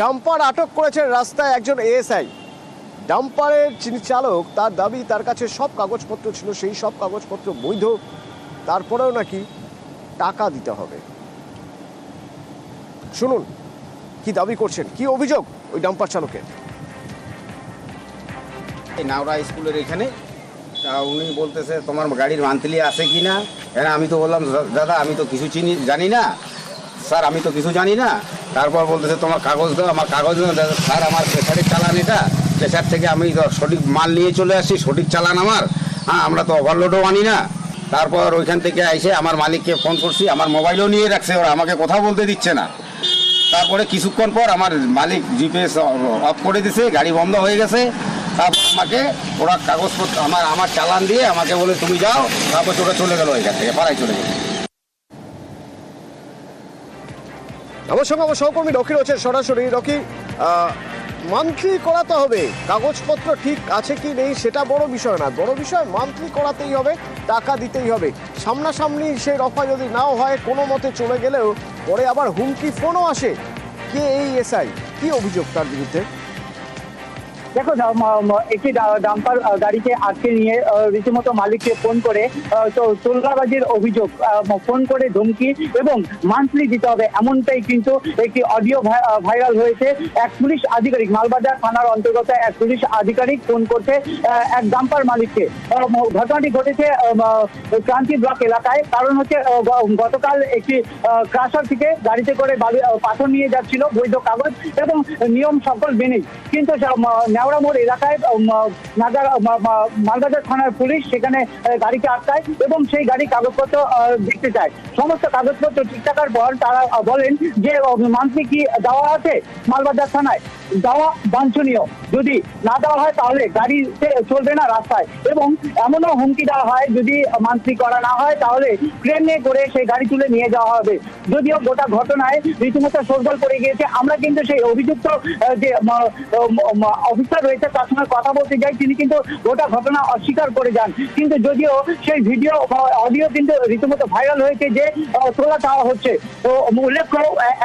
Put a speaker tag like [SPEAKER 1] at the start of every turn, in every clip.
[SPEAKER 1] Dumper আটক করেছেন রাস্তায় একজন এএসআই ডাম্পারের যিনি চালক, তার দাবি তার কাছে সব কাগজপত্র ছিল, সেই সব কাগজপত্র বৈধ। তারপরেও নাকি টাকা দিতে হবে। শুনুন, কি দাবি করছেন? কি অভিযোগ ওই ডাম্পার চালকের?
[SPEAKER 2] এই নাওরা স্কুলের এখানে, তা উনি বলতেছে, তোমার গাড়ির মান্থলি আছে কি না আমি তো বললাম, দাদা, আমি তো কিছু চিনি, জানি না। স্যার, আমি তো কিছু জানি না। তারপর বলতেছে, তোমার কাগজ দাও, আমার কাগজ দাও। স্যার, আমার প্রেশারের চালান এটা। প্রেশার থেকে আমি সঠিক মাল নিয়ে চলে আসছি, সঠিক চালান আমার। হ্যাঁ আমরা তো ওভারলোডও আনি না। তারপর ওইখান থেকে এসে আমার মালিককে ফোন করছি, আমার মোবাইলও নিয়ে রাখছে ওরা, আমাকে কথা বলতে দিচ্ছে না। তারপরে কিছুক্ষণ পর আমার মালিক জিপিএস অফ করে দিছে, গাড়ি বন্ধ হয়ে গেছে। তারপর আমাকে, ওরা কাগজপত্র, আমার আমার চালান দিয়ে আমাকে বলে, তুমি যাও। তারপর ওরা চলে গেলো এখান থেকে, পাড়ায় চলে গেল।
[SPEAKER 1] আমার সঙ্গে আমার সহকর্মী রকি রয়েছে সরাসরি। রকি মান্থলি করাতে হবে। কাগজপত্র ঠিক আছে কি নেই সেটা বড় বিষয় না। বড় বিষয় মান্থলি করাতেই হবে, টাকা দিতেই হবে। সামনাসামনি সেই রফা যদি নাও হয়, কোনো মতে চলে গেলেও পরে আবার হুমকি ফোনও আসে। কে এই এসআই? কি অভিযোগ তার বিরুদ্ধে?
[SPEAKER 3] দেখো একটি ডাম্পার গাড়িকে আটকে নিয়ে রীতিমতো মালিককে ফোন করে তোলগাবাজির অভিযোগ ফোন করে ধমকি এবং মান্থলি দিতে হবে। এমনটাই কিন্তু একটি অডিও ভাইরাল হয়েছে। এক পুলিশ আধিকারিক, মালবাজার থানার অন্তর্গত এক পুলিশ আধিকারিক ফোন করছে এক ডাম্পার মালিককে। ঘটনাটি ঘটেছে ক্রান্তি ব্লক এলাকায়। কারণ হচ্ছে গতকাল একটি ক্রাশার থেকে গাড়িতে করে পাথর নিয়ে যাচ্ছিল বৈধ কাগজ এবং নিয়ম সকল মেনেই কিন্তু নেওড়া মোড় এলাকায় নাজার মালবাজার থানার পুলিশ সেখানে গাড়িকে আটকায় এবং সেই গাড়ি কাগজপত্র দেখতে চায়। সমস্ত কাগজপত্র ঠিক থাকার পর তারা বলেন যে মান্থলি কি দেওয়া আছে মালবাজার থানায়? দেওয়া বাঞ্ছনীয়। যদি না দেওয়া হয় তাহলে গাড়িতে চলবে না রাস্তায়। এবং এমনও হুমকি দেওয়া হয়, যদি মান্থলি করা না হয় তাহলে ট্রেনে করে সেই গাড়ি তুলে নিয়ে যাওয়া হবে। যদিও গোটা ঘটনায় রীতিমতো সরগোল পড়ে গিয়েছে। আমরা কিন্তু সেই অভিযুক্ত যে অফিসার রয়েছে, তার সঙ্গে কথা বলতে যাই। তিনি কিন্তু গোটা ঘটনা অস্বীকার করে যান। কিন্তু যদিও সেই ভিডিও অডিও কিন্তু রীতিমতো ভাইরাল হয়েছে যে তোলা চাওয়া হচ্ছে। তো উল্লেখ্য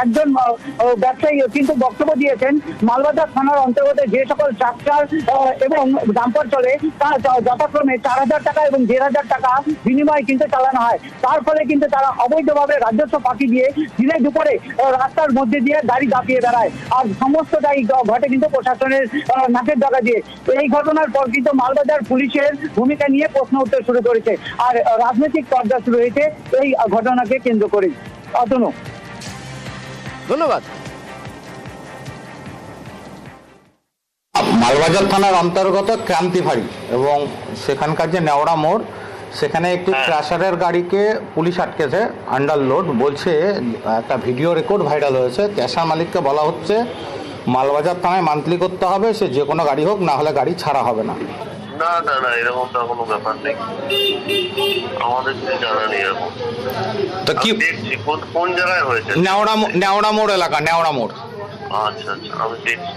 [SPEAKER 3] একজন ব্যবসায়ী কিন্তু বক্তব্য দিয়েছেন মালবাজার থানার অন্তর্গত যে সকল ট্রাক্টর এবং ডাম্পার চলে, তা যথাক্রমে চার হাজার টাকা এবং দেড় হাজার টাকা বিনিময়ে কিন্তু চালানো হয়। তার ফলে কিন্তু তারা অবৈধভাবে রাজস্ব ফাঁকি দিয়ে দিনে দুপুরে রাস্তার মধ্যে দিয়ে গাড়ি দাপিয়ে বেড়ায়। আর সমস্তটাই ঘটে কিন্তু প্রশাসনের নাকের ডাকা দিয়ে। এই ঘটনার পর কিন্তু মালবাজার পুলিশের ভূমিকা নিয়ে প্রশ্ন উত্তর শুরু করেছে। আর রাজনৈতিক পর্দা শুরু হয়েছে এই ঘটনাকে কেন্দ্র করে অতনু।
[SPEAKER 1] ধন্যবাদ।
[SPEAKER 4] মালবাজার থানার অন্তর্গত ক্রান্তিভাড়ি এবং সেখানকার যে নেওড়া মোড় সেখানে একটি ক্রাশারের গাড়িকে পুলিশ আটকেছে আন্ডার লোড বলছে একটা ভিডিও রেকর্ড ভাইরাল হয়েছে। ক্যাশার মালিককে বলা হচ্ছে মালবাজার থানায় মান্থলি করতে হবে সে যে কোনো গাড়ি হোক না হলে গাড়ি ছাড়া হবে না।
[SPEAKER 5] না না না এরকমটা কোনো ব্যাপার নেই। আমাদের কিছু জানা নেই এরকম।
[SPEAKER 4] তো কি
[SPEAKER 5] দেখছি কোন কোন জায়গায় হয়েছে?
[SPEAKER 4] নেওড়া নেওড়া মোড় এলাকা নেওড়া মোড়।
[SPEAKER 5] আচ্ছা আচ্ছা আমি দেখছি।